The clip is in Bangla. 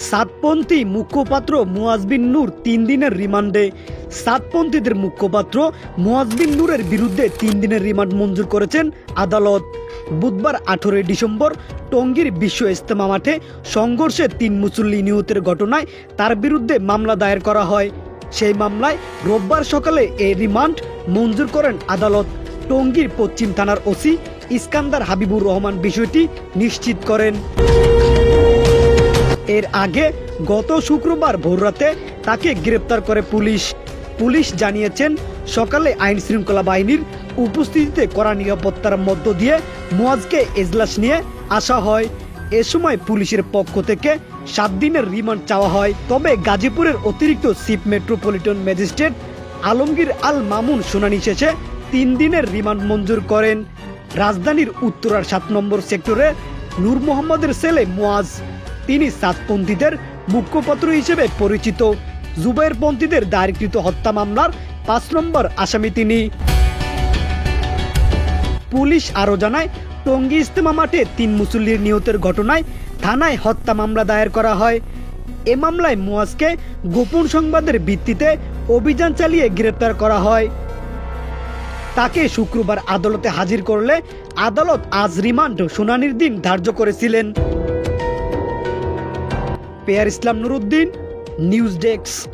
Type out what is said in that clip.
সাতপন্থী মুখপাত্র মুয়াজবিন নূর তিন দিনের রিমান্ডে। সাতপন্থীদের মুখপাত্র মুয়াজবিন নূরের বিরুদ্ধে তিন দিনের রিমান্ড মঞ্জুর করেছেন আদালত। বুধবার আঠেরোই ডিসেম্বর টঙ্গীর বিশ্ব ইস্তেমা মাঠে সংঘর্ষে তিন মুসল্লি নিহতের ঘটনায় তার বিরুদ্ধে মামলা দায়ের করা হয়। সেই মামলায় রোববার সকালে এই রিমান্ড মঞ্জুর করেন আদালত। টঙ্গীর পশ্চিম থানার ওসি ইস্কান্দার হাবিবুর রহমান বিষয়টি নিশ্চিত করেন। এর আগে গত শুক্রবার ভোররাতে তাকে গ্রেপ্তার করে পুলিশ। পুলিশ জানিয়েছেন, সকালে আইন শৃঙ্খলা বাহিনীর উপস্থিতিতে কড়া নিরাপত্তার মধ্য দিয়ে মুয়াজকে এজলাস নিয়ে আসা হয়। এ সময় পুলিশের পক্ষ থেকে সাত দিনের রিমান্ড চাওয়া হয়। তবে গাজীপুরের অতিরিক্ত chief metropolitan magistrate Alamgir Al Mamun শুনানি শেষে তিন দিনের রিমান্ড মঞ্জুর করেন। রাজধানীর উত্তরার সাত নম্বর সেক্টরে নূর মোহাম্মদের ছেলে মুয়াজ তিনি সাতপন্থীদের মুখ্যপত্র হিসেবে পরিচিত। জুবাইরপন্থীদের দায়েরকৃত হত্যা মামলার পাঁচ নম্বর আসামি তিনি। পুলিশ আরও জানায়, টঙ্গী ইস্তেমা মাঠে তিন মুসল্লির নিহতের ঘটনায় থানায় হত্যা মামলা দায়ের করা হয়। এ মামলায় মুয়াজকে গোপন সংবাদের ভিত্তিতে অভিযান চালিয়ে গ্রেপ্তার করা হয়। তাকে শুক্রবার আদালতে হাজির করলে আদালত আজ রিমান্ড শুনানির দিন ধার্য করেছিলেন। Peyar Islam Nuruddin news desk.